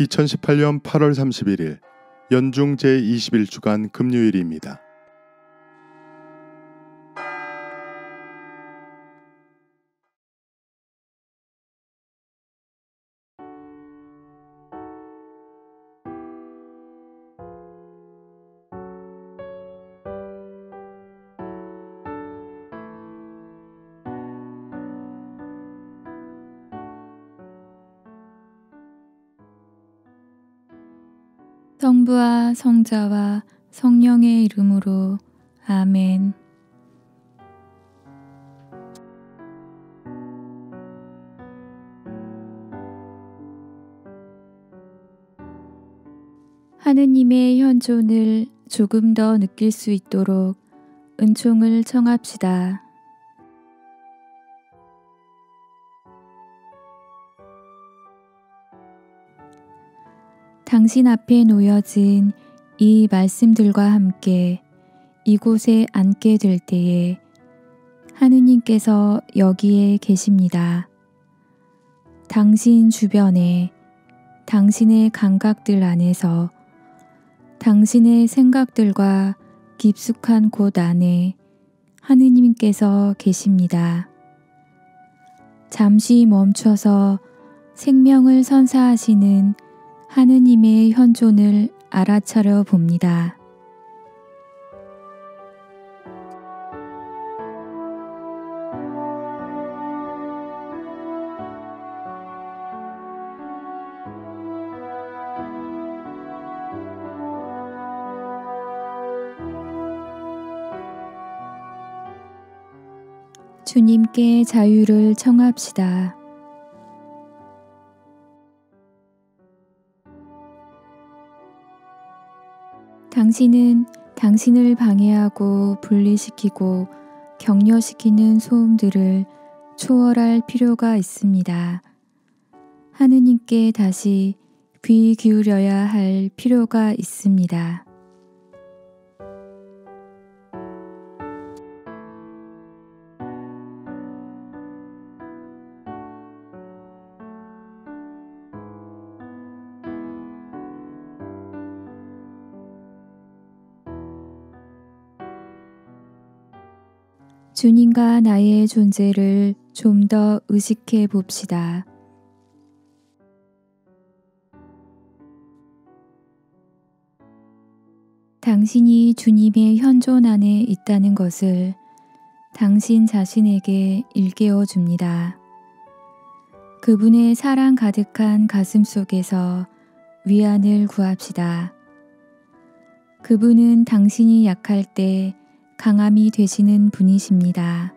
2018년 8월 31일 연중 제21주간 금요일입니다. 성부와 성자와 성령의 이름으로 아멘. 하느님의 현존을 조금 더 느낄 수 있도록 은총을 청합시다. 당신 앞에 놓여진 이 말씀들과 함께 이곳에 앉게 될 때에 하느님께서 여기에 계십니다. 당신 주변에 당신의 감각들 안에서 당신의 생각들과 깊숙한 곳 안에 하느님께서 계십니다. 잠시 멈춰서 생명을 선사하시는 하느님의 현존을 알아차려 봅니다. 주님께 자유를 청합시다. 당신은 당신을 방해하고 분리시키고 격려시키는 소음들을 초월할 필요가 있습니다. 하느님께 다시 귀 기울여야 할 필요가 있습니다. 주님과 나의 존재를 좀 더 의식해 봅시다. 당신이 주님의 현존 안에 있다는 것을 당신 자신에게 일깨워 줍니다. 그분의 사랑 가득한 가슴 속에서 위안을 구합시다. 그분은 당신이 약할 때 강함이 되시는 분이십니다.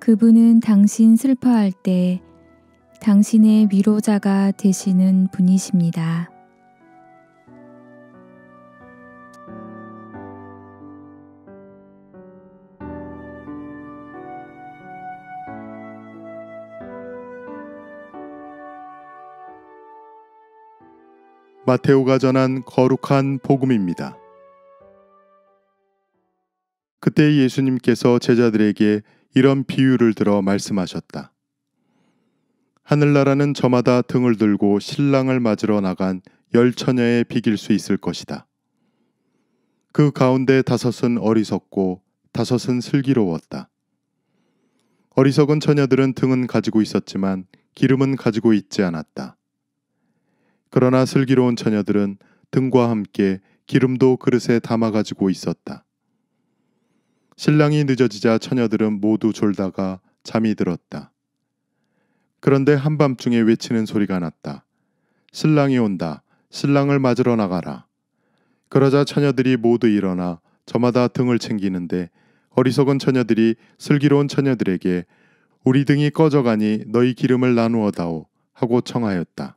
그분은 당신 슬퍼할 때 당신의 위로자가 되시는 분이십니다. 마테오가 전한 거룩한 복음입니다. 그때 예수님께서 제자들에게 이런 비유를 들어 말씀하셨다. 하늘나라는 저마다 등을 들고 신랑을 맞으러 나간 열 처녀에 비길 수 있을 것이다. 그 가운데 다섯은 어리석고 다섯은 슬기로웠다. 어리석은 처녀들은 등은 가지고 있었지만 기름은 가지고 있지 않았다. 그러나 슬기로운 처녀들은 등과 함께 기름도 그릇에 담아 가지고 있었다. 신랑이 늦어지자 처녀들은 모두 졸다가 잠이 들었다. 그런데 한밤중에 외치는 소리가 났다. 신랑이 온다. 신랑을 맞으러 나가라. 그러자 처녀들이 모두 일어나 저마다 등을 챙기는데 어리석은 처녀들이 슬기로운 처녀들에게 우리 등이 꺼져가니 너희 기름을 나누어 다오 하고 청하였다.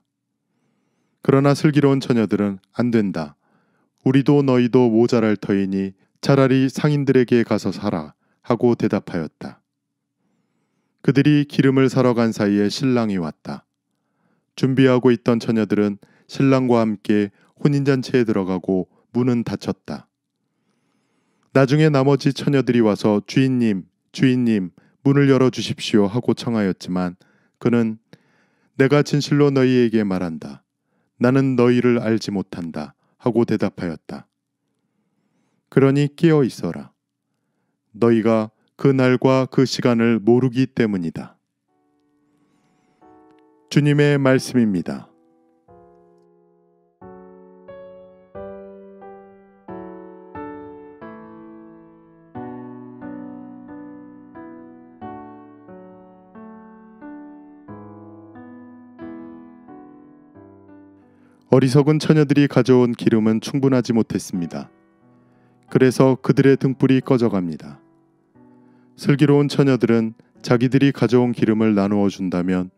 그러나 슬기로운 처녀들은 안 된다. 우리도 너희도 모자랄 터이니 차라리 상인들에게 가서 사라 하고 대답하였다. 그들이 기름을 사러 간 사이에 신랑이 왔다. 준비하고 있던 처녀들은 신랑과 함께 혼인잔치에 들어가고 문은 닫혔다. 나중에 나머지 처녀들이 와서 주인님, 주인님, 문을 열어 주십시오 하고 청하였지만 그는 내가 진실로 너희에게 말한다. 나는 너희를 알지 못한다 하고 대답하였다. 그러니 깨어 있어라. 너희가 그 날과 그 시간을 모르기 때문이다. 주님의 말씀입니다. 어리석은 처녀들이 가져온 기름은 충분하지 못했습니다. 그래서 그들의 등불이 꺼져갑니다. 슬기로운 처녀들은 자기들이 가져온 기름을 나누어 준다면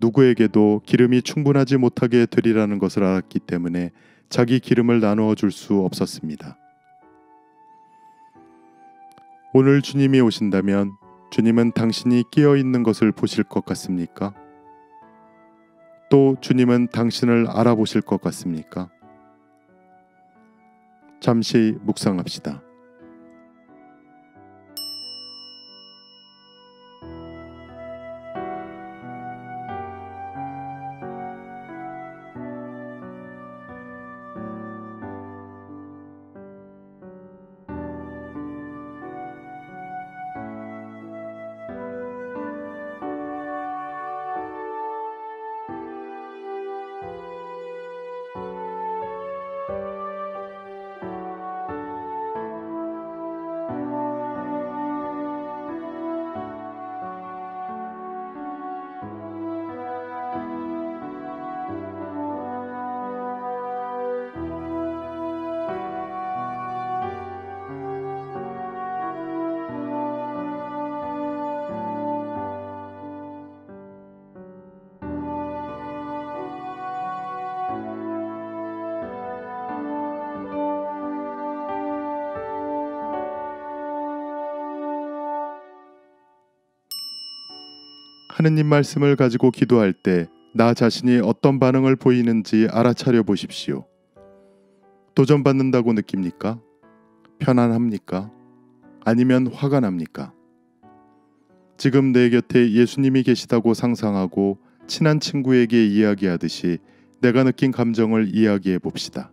누구에게도 기름이 충분하지 못하게 되리라는 것을 알았기 때문에 자기 기름을 나누어 줄 수 없었습니다. 오늘 주님이 오신다면 주님은 당신이 끼어 있는 것을 보실 것 같습니까? 또 주님은 당신을 알아보실 것 같습니까? 잠시 묵상합시다. 하느님 말씀을 가지고 기도할 때 나 자신이 어떤 반응을 보이는지 알아차려 보십시오. 도전받는다고 느낍니까? 편안합니까? 아니면 화가 납니까? 지금 내 곁에 예수님이 계시다고 상상하고 친한 친구에게 이야기하듯이 내가 느낀 감정을 이야기해 봅시다.